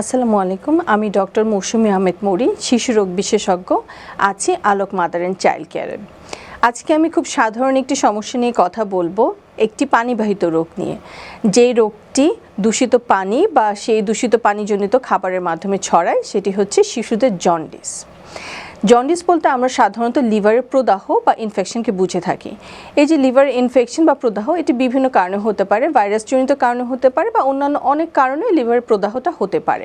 আসসালামু আলাইকুম, আমি ডক্টর মৌসুমি আহমেদ মৌরি, শিশু রোগ বিশেষজ্ঞ, আছি আলোক মাদার অ্যান্ড চাইল্ড কেয়ারে। আজকে আমি খুব সাধারণ একটি সমস্যা নিয়ে কথা বলব, একটি পানিবাহিত রোগ নিয়ে। যে রোগটি দূষিত পানি বা সেই দূষিত পানিজনিত খাবারের মাধ্যমে ছড়ায়, সেটি হচ্ছে শিশুদের জন্ডিস। জন্ডিস বলতে আমরা সাধারণত লিভারের প্রদাহ বা ইনফেকশনকে বুঝে থাকি। এই যে লিভার ইনফেকশন বা প্রদাহ, এটি বিভিন্ন কারণে হতে পারে ভাইরাসজনিত কারণে হতে পারে বা অন্যান্য অনেক কারণে লিভারের প্রদাহটা হতে পারে।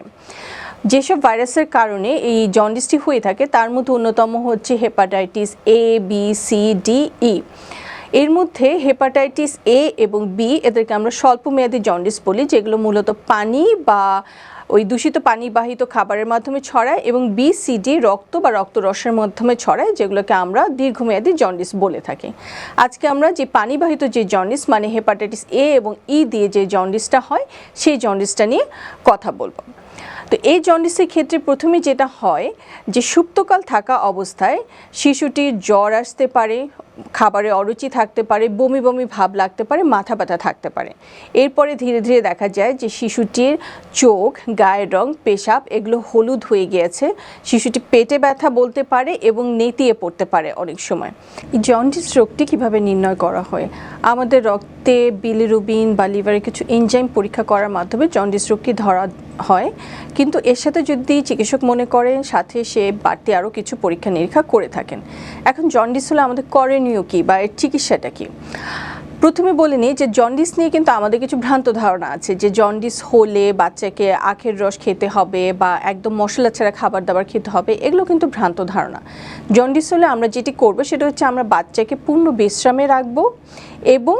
যেসব ভাইরাসের কারণে এই জন্ডিসটি হয়ে থাকে, তার মধ্যে অন্যতম হচ্ছে hepatitis A B C D E এর মধ্যে হেপাটাইটিস এ এবং বি এদেরকে আমরা স্বল্পমেয়াদী জন্ডিস বলি, যেগুলো মূলত পানি বা ওই দূষিত পানিবাহিত খাবারের মাধ্যমে ছড়ায় এবং বি সি ডি রক্ত বা রক্তরসের মাধ্যমে ছড়ায়, যেগুলোকে আমরা দীর্ঘমেয়াদী জন্ডিস বলে থাকি। আজকে আমরা যে পানিবাহিত যে জন্ডিস মানে হেপাটাইটিস এ এবং ই দিয়ে যে জন্ডিসটা হয়, সেই জন্ডিসটা নিয়ে কথা বলব। তো এই জন্ডিসের ক্ষেত্রে প্রথমে যেটা হয়, যে সুপ্তকাল থাকা অবস্থায় শিশুটির জ্বর আসতে পারে খাবারে অরুচি থাকতে পারে, বমি বমি ভাব লাগতে পারে, মাথা ব্যথা থাকতে পারে। এরপরে ধীরে ধীরে দেখা যায় যে শিশুটির চোখ, গায়ের রং, পেশাব এগুলো হলুদ হয়ে গিয়েছে। শিশুটি পেটে ব্যথা বলতে পারে এবং নেতিয়ে পড়তে পারে অনেক সময়। এই জন্ডিস রোগটি কীভাবে নির্ণয় করা হয়? আমাদের রক্তে বিলিরুবিন বা লিভারে কিছু এনজাইম পরীক্ষা করার মাধ্যমে জন্ডিস রোগটি ধরা হয়। কিন্তু এর সাথে যদি চিকিৎসক মনে করেন, সাথে সে বাড়তি আরও কিছু পরীক্ষা নিরীক্ষা করে থাকেন। এখন জন্ডিস হলে আমাদের করণীয় কী বা এর চিকিৎসাটা কী? প্রথমে বলে নিই যে জন্ডিস নিয়ে কিন্তু আমাদের কিছু ভ্রান্ত ধারণা আছে যে জন্ডিস হলে বাচ্চাকে আখের রস খেতে হবে বা একদম মশলা ছাড়া খাবার দাবার খেতে হবে, এগুলো কিন্তু ভ্রান্ত ধারণা। জন্ডিস হলে আমরা যেটি করব সেটা হচ্ছে আমরা বাচ্চাকে পূর্ণ বিশ্রামে রাখব এবং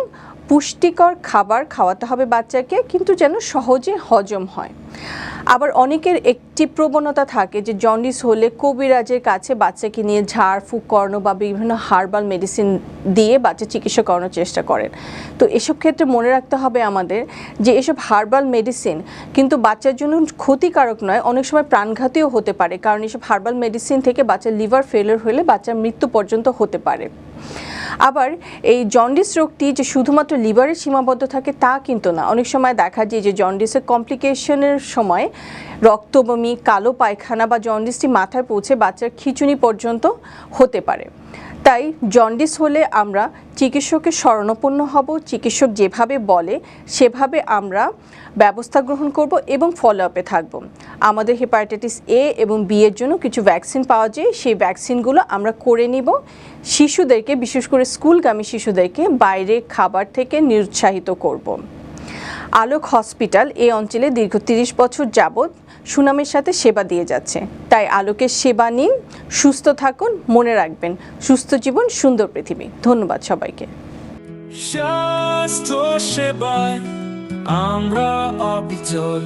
পুষ্টিকর খাবার খাওয়াতে হবে বাচ্চাকে, কিন্তু যেন সহজে হজম হয়। আবার অনেকের একটি প্রবণতা থাকে যে জন্ডিস হলে কবিরাজের কাছে বাচ্চাকে নিয়ে ঝাড়, ফুক করানো বা বিভিন্ন হার্বাল মেডিসিন দিয়ে বাচ্চা চিকিৎসা করানোর চেষ্টা করেন। তো এসব ক্ষেত্রে মনে রাখতে হবে আমাদের যে এসব হার্বাল মেডিসিন কিন্তু বাচ্চার জন্য ক্ষতিকারক নয়, অনেক সময় প্রাণঘাতীও হতে পারে। কারণ এসব হার্বাল মেডিসিন থেকে বাচ্চার লিভার ফেলিয়ার হলে বাচ্চার মৃত্যু পর্যন্ত হতে পারে। আবার এই জন্ডিস রোগটি যে শুধুমাত্র লিভারে সীমাবদ্ধ থাকে তা কিন্তু না। অনেক সময় দেখা যায় যে জন্ডিসের কমপ্লিকেশনের সময় রক্তবমি, কালো পায়খানা বা জন্ডিসটি মাথায় পৌঁছে বাচ্চার খিচুনি পর্যন্ত হতে পারে। তাই জন্ডিস হলে আমরা চিকিৎসকের শরণাপন্ন হব, চিকিৎসক যেভাবে বলে, সেভাবে আমরা ব্যবস্থা গ্রহণ করব এবং ফলো আপে থাকব। আমাদের হেপাটাইটিস এ এবং বি এর জন্য কিছু ভ্যাকসিন পাওয়া যায়, সেই ভ্যাকসিনগুলো আমরা করে নিব। শিশুদেরকে, বিশেষ করে স্কুলগামী শিশুদেরকে বাইরে খাবার থেকে নিরুৎসাহিত করব। আলোক হসপিটাল এই অঞ্চলে দীর্ঘ তিরিশ বছর যাবৎ সুনামের সাথে সেবা দিয়ে যাচ্ছে। তাই আলোকের সেবা নিন, সুস্থ থাকুন, মনে রাখবেন। সুস্থ জীবন, সুন্দর পৃথিবী। ধন্যবাদ সবাইকে। সেবায় আমরা অবিচল।